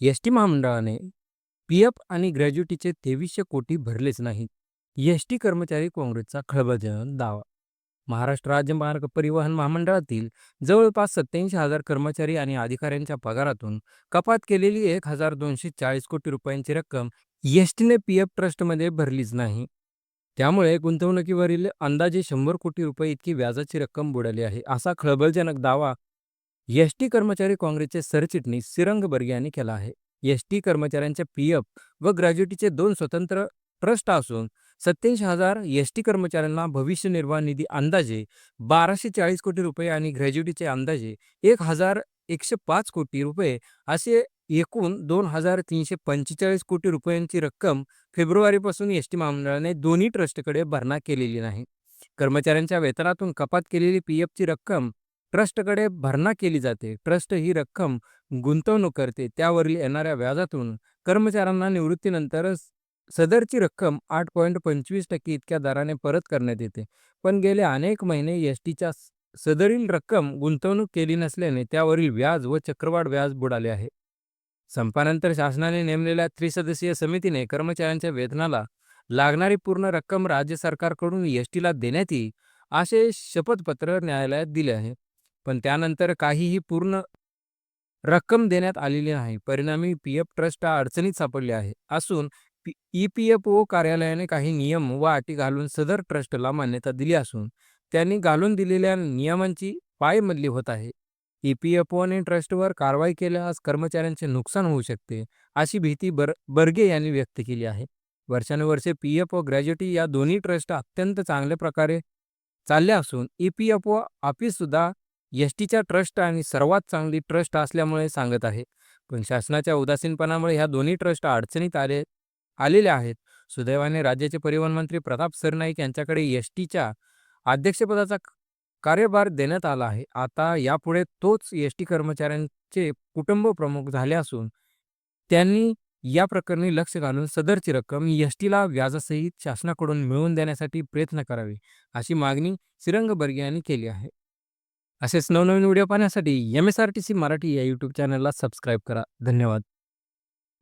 S T महामंडळाने P F आणि ग्रॅज्युटीचे तेवीसशे कोटी भरलेच नाहीत. एस टी कर्मचारी काँग्रेसचा खळबळजनक दावा. महाराष्ट्र राज्य मार्ग परिवहन महामंडळातील जवळपास सत्याऐंशी हजार कर्मचारी आणि अधिकाऱ्यांच्या पगारातून कपात केलेली एक हजार दोनशे चाळीस कोटी रुपयांची रक्कम एस टीने पी एफ ट्रस्टमध्ये भरलीच नाही. त्यामुळे गुंतवणुकीवरील अंदाजे शंभर कोटी रुपये इतकी व्याजाची रक्कम बुडाली आहे. असा खळबळजनक दावा एस टी कर्मचारी काँग्रेसचे सरचिटणीस सिरंग बर्गे यांनी केला आहे. एस टी कर्मचाऱ्यांच्या पी एफ व ग्रॅज्युटीचे दोन स्वतंत्र ट्रस्ट असून सत्याऐंशी हजार एस टी कर्मचाऱ्यांना भविष्य निर्वाह निधी अंदाजे बाराशे चाळीस कोटी रुपये आणि ग्रॅज्युटीचे अंदाजे एक हजार एकशे पाच कोटी रुपये असे एकूण दोन हजार तीनशे पंचेचाळीस कोटी रुपयांची रक्कम फेब्रुवारीपासून एस टी महामंडळाने दोन्ही ट्रस्टकडे भरणा केलेली नाही. कर्मचाऱ्यांच्या वेतनातून कपात केलेली पी एफची रक्कम ट्रस्टकडे भरणा केली जाते. ट्रस्ट ही रक्कम गुंतवणूक करते. त्यावरील येणाऱ्या व्याजातून कर्मचाऱ्यांना निवृत्तीनंतर सदरची रक्कम आठ पॉईंट पंचवीस टक्के इतक्या दराने परत करण्यात येते. पण गेले अनेक महिने एस टीच्या सदरील रक्कम गुंतवणूक केली नसल्याने त्यावरील व्याज व चक्रवाढ व्याज बुडाले आहे. संपानंतर शासनाने नेमलेल्या त्रिसदस्यीय समितीने कर्मचाऱ्यांच्या वेतनाला लागणारी पूर्ण रक्कम राज्य सरकारकडून एस टीला देण्यात येईल असे शपथपत्र न्यायालयात दिले आहे. पण त्यानंतर काहीही पूर्ण रक्कम देण्यात आलेली नाही. परिणामी पी एफ ट्रस्ट अडचणीत सापडले आहे. असून ई पी एफ ओ कार्यालयाने काही नियम व अटी घालून सदर ट्रस्टला मान्यता दिली असून त्यांनी घालून दिलेल्या नियमांची पायमल्ली होत आहे. ई पी एफ ओने ट्रस्टवर कारवाई केल्यास कर्मचाऱ्यांचे नुकसान होऊ शकते अशी भीती बर बर्गे यांनी व्यक्त केली आहे. वर्षानुवर्षे पी एफ ओ ग्रॅज्युटी या दोन्ही ट्रस्ट अत्यंत चांगल्या प्रकारे चालल्या असून ई पी एफ ओ ऑफिससुद्धा एस टीच्या ट्रस्ट आणि सर्वात चांगली ट्रस्ट असल्यामुळे सांगत आहे. पण शासनाच्या उदासीनपणामुळे ह्या दोन्ही ट्रस्ट अडचणीत आले आलेल्या आहेत. सुदैवाने राज्याचे परिवहन मंत्री प्रताप सरनाईक यांच्याकडे एस टीच्या अध्यक्षपदाचा कार्यभार देण्यात आला आहे. आता यापुढे तोच एस टी कर्मचाऱ्यांचे कुटुंब प्रमुख झाले असून त्यांनी या प्रकरणी लक्ष घालून सदरची रक्कम एस टीला व्याजासहित शासनाकडून मिळवून देण्यासाठी प्रयत्न करावे अशी मागणी सिरंगबर्गी यांनी केली आहे. असेच नवनवीन व्हिडिओ पाहण्यासाठी M S R T C Marathi या यूट्यूब चॅनलला सबस्क्राईब करा. धन्यवाद.